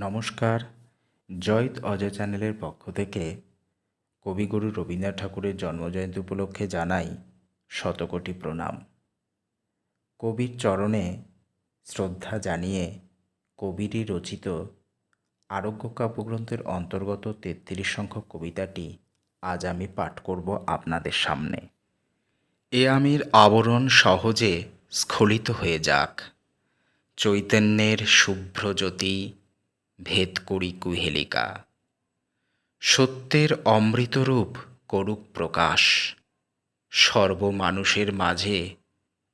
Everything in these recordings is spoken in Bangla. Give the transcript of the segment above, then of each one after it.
নমস্কার। জয়িত অজয় চ্যানেলের পক্ষ থেকে কবিগুরু রবীন্দ্রনাথ ঠাকুরের জন্মজয়ন্তী উপলক্ষে জানাই শতকোটি প্রণাম। কবির চরণে শ্রদ্ধা জানিয়ে কবিরই রচিত আরোগ্য কাব্যগ্রন্থের অন্তর্গত তেত্রিশ সংখ্যক কবিতাটি আজ আমি পাঠ করব আপনাদের সামনে। এ আমির আবরণ সহজে স্খলিত হয়ে যাক। চৈতন্যের শুভ্র জ্যোতি ভেদ করি কুহেলিকা। সত্যের অমৃতরূপ করুক প্রকাশ। সর্বমানুষের মাঝে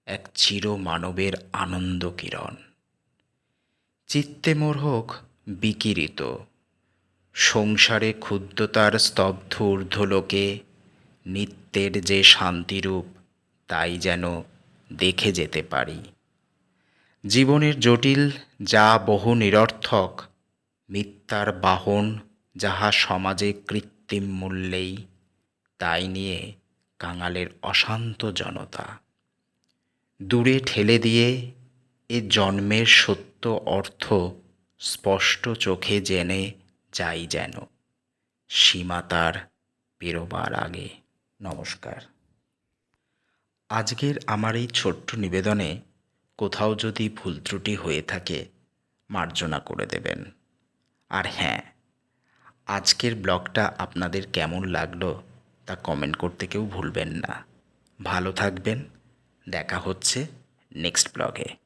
এক চির মানবের আনন্দ কিরণ চিত্তে মোর হোক বিকিরিত। সংসারে ক্ষুদ্রতার স্তব্ধ ঊর্ধ্বলোকে নিত্যের যে শান্তিরূপ, তাই যেন দেখে যেতে পারি। জীবনের জটিল, যা বহু নিরর্থক মিথ্যার বাহন যাহা সমাজে কৃত্রিম মূল্যেই, তাই নিয়ে কাঙালের অশান্ত জনতা। দূরে ঠেলে দিয়ে এ জন্মের সত্য অর্থ স্পষ্ট চোখে জেনে যাই যেন। সীমা তার পেরোবার আগে। নমস্কার। আজকের আমার এই ছোট্ট নিবেদনে কোথাও যদি ভুল ত্রুটি হয়ে থাকে, মার্জনা করে দেবেন। আর হ্যাঁ আজকের ব্লগটা আপনাদের কেমন লাগল তা কমেন্ট করতে কেউ ভুলবেন না। ভালো থাকবেন, দেখা হচ্ছে নেক্সট ব্লগে।